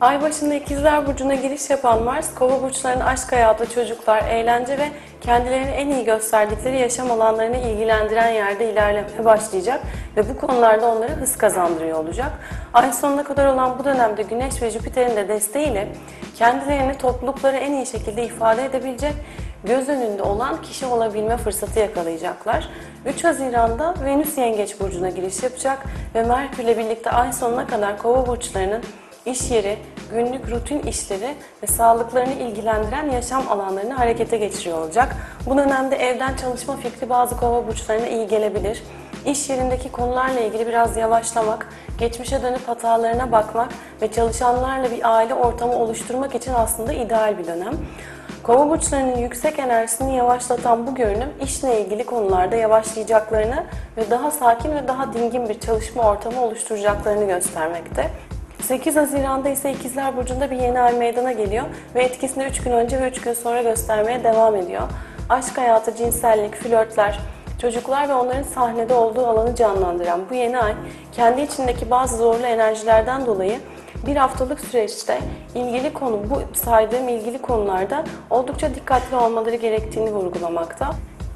Ay başında ikizler burcuna giriş yapan Mars, kova burçlarının aşk hayatı, çocuklar, eğlence ve kendilerini en iyi gösterdikleri yaşam alanlarını ilgilendiren yerde ilerlemeye başlayacak ve bu konularda onlara hız kazandırıyor olacak. Ay sonuna kadar olan bu dönemde Güneş ve Jüpiter'in de desteğiyle kendilerini topluluklara en iyi şekilde ifade edebilecek, göz önünde olan kişi olabilme fırsatı yakalayacaklar. 3 Haziran'da Venüs Yengeç burcuna giriş yapacak ve Merkürle birlikte ay sonuna kadar kova burçlarının iş yeri, günlük rutin işleri ve sağlıklarını ilgilendiren yaşam alanlarını harekete geçiriyor olacak. Bu dönemde evden çalışma fikri bazı kova burçlarına iyi gelebilir. İş yerindeki konularla ilgili biraz yavaşlamak, geçmişe dönüp hatalarına bakmak ve çalışanlarla bir aile ortamı oluşturmak için aslında ideal bir dönem. Kova burçlarının yüksek enerjisini yavaşlatan bu görünüm işle ilgili konularda yavaşlayacaklarını ve daha sakin ve daha dingin bir çalışma ortamı oluşturacaklarını göstermekte. 8 Haziran'da ise İkizler Burcu'nda bir yeni ay meydana geliyor ve etkisini 3 gün önce ve 3 gün sonra göstermeye devam ediyor. Aşk hayatı, cinsellik, flörtler, çocuklar ve onların sahnede olduğu alanı canlandıran bu yeni ay kendi içindeki bazı zorlu enerjilerden dolayı bir haftalık süreçte ilgili konu, bu saydığım ilgili konularda oldukça dikkatli olmaları gerektiğini vurgulamakta.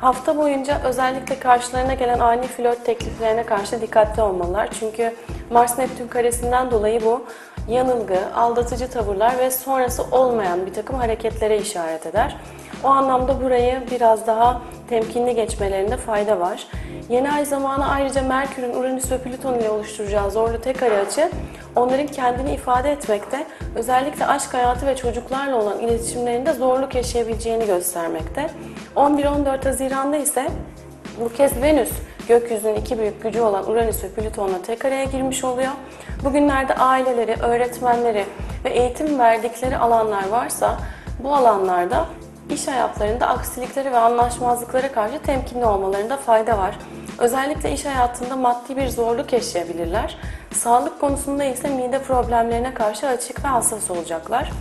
Hafta boyunca özellikle karşılarına gelen ani flört tekliflerine karşı dikkatli olmalılar. Çünkü Mars-Neptün karesinden dolayı bu yanılgı, aldatıcı tavırlar ve sonrası olmayan bir takım hareketlere işaret eder. O anlamda burayı biraz daha temkinli geçmelerinde fayda var. Yeni ay zamanı ayrıca Merkür'ün Uranüs ve Plüton ile oluşturacağı zorlu tek kare açı onların kendini ifade etmekte, özellikle aşk hayatı ve çocuklarla olan iletişimlerinde zorluk yaşayabileceğini göstermekte. 11-14 Haziran'da ise bu kez Venüs gökyüzünün iki büyük gücü olan Uranüs ve Plüton'la tek araya girmiş oluyor. Bugünlerde aileleri, öğretmenleri ve eğitim verdikleri alanlar varsa bu alanlarda iş hayatlarında aksiliklere ve anlaşmazlıklara karşı temkinli olmalarında fayda var. Özellikle iş hayatında maddi bir zorluk yaşayabilirler. Sağlık konusunda ise mide problemlerine karşı açık ve hassas olacaklar.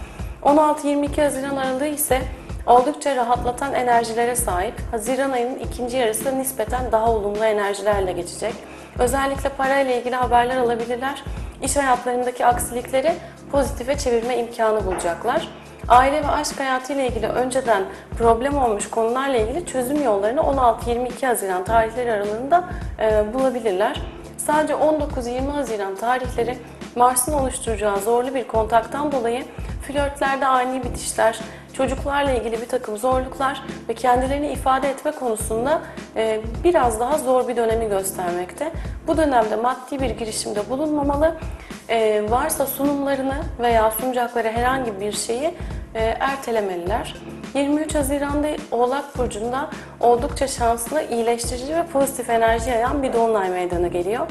16-22 Haziran aralığı ise oldukça rahatlatan enerjilere sahip. Haziran ayının ikinci yarısı nispeten daha olumlu enerjilerle geçecek. Özellikle parayla ilgili haberler alabilirler. İş hayatlarındaki aksilikleri pozitife çevirme imkanı bulacaklar. Aile ve aşk hayatı ile ilgili önceden problem olmuş konularla ilgili çözüm yollarını 16-22 Haziran tarihleri aralığında e, bulabilirler. Sadece 19-20 Haziran tarihleri Mars'ın oluşturacağı zorlu bir kontaktan dolayı flörtlerde ani bitişler, çocuklarla ilgili bir takım zorluklar ve kendilerini ifade etme konusunda e, biraz daha zor bir dönemi göstermekte. Bu dönemde maddi bir girişimde bulunmamalı, e, varsa sunumlarını veya sunacakları herhangi bir şeyi e, ertelemeliler. 23 Haziran'da Oğlak Burcu'nda oldukça şanslı, iyileştirici ve pozitif enerji yayan bir dolunay meydana geliyor.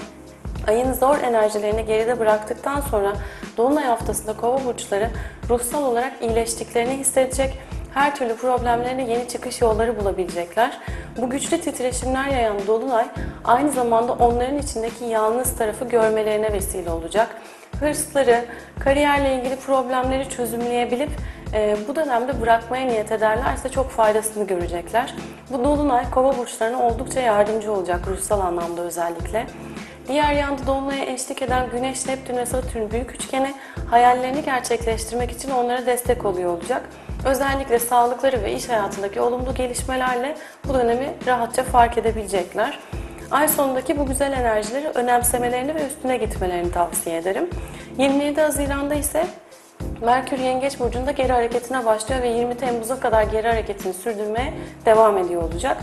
Ayın zor enerjilerini geride bıraktıktan sonra Dolunay haftasında kova burçları ruhsal olarak iyileştiklerini hissedecek, her türlü problemlerine yeni çıkış yolları bulabilecekler. Bu güçlü titreşimler yayan Dolunay aynı zamanda onların içindeki yalnız tarafı görmelerine vesile olacak. Hırsları, kariyerle ilgili problemleri çözümleyebilip e, bu dönemde bırakmaya niyet ederlerse çok faydasını görecekler. Bu Dolunay kova burçlarına oldukça yardımcı olacak ruhsal anlamda özellikle. Diğer yanda Dolunay'a eşlik eden Güneş, Neptün ve Satürn büyük üçgeni hayallerini gerçekleştirmek için onlara destek oluyor olacak. Özellikle sağlıkları ve iş hayatındaki olumlu gelişmelerle bu dönemi rahatça fark edebilecekler. Ay sonundaki bu güzel enerjileri önemsemelerini ve üstüne gitmelerini tavsiye ederim. 27 Haziran'da ise Merkür Yengeç Burcu'nda geri hareketine başlıyor ve 20 Temmuz'a kadar geri hareketini sürdürmeye devam ediyor olacak.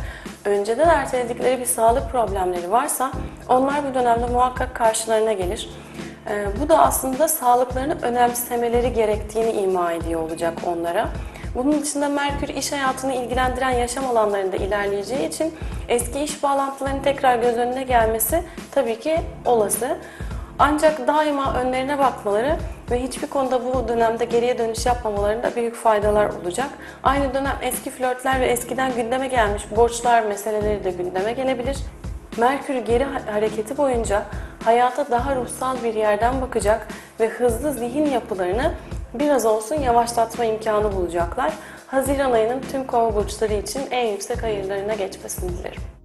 Önceden erteledikleri bir sağlık problemleri varsa onlar bu dönemde muhakkak karşılarına gelir. Ee, bu da aslında sağlıklarını önemsemeleri gerektiğini ima ediyor olacak onlara. Bunun dışında Merkür iş hayatını ilgilendiren yaşam alanlarında ilerleyeceği için eski iş bağlantılarının tekrar göz önüne gelmesi tabii ki olası. Ancak daima önlerine bakmaları ve hiçbir konuda bu dönemde geriye dönüş yapmamalarında büyük faydalar olacak. Aynı dönem eski flörtler ve eskiden gündeme gelmiş borçlar meseleleri de gündeme gelebilir. Merkür geri hareketi boyunca hayata daha ruhsal bir yerden bakacak ve hızlı zihin yapılarını biraz olsun yavaşlatma imkanı bulacaklar. Haziran ayının tüm kova burçları için en yüksek hayırlarına geçmesini dilerim.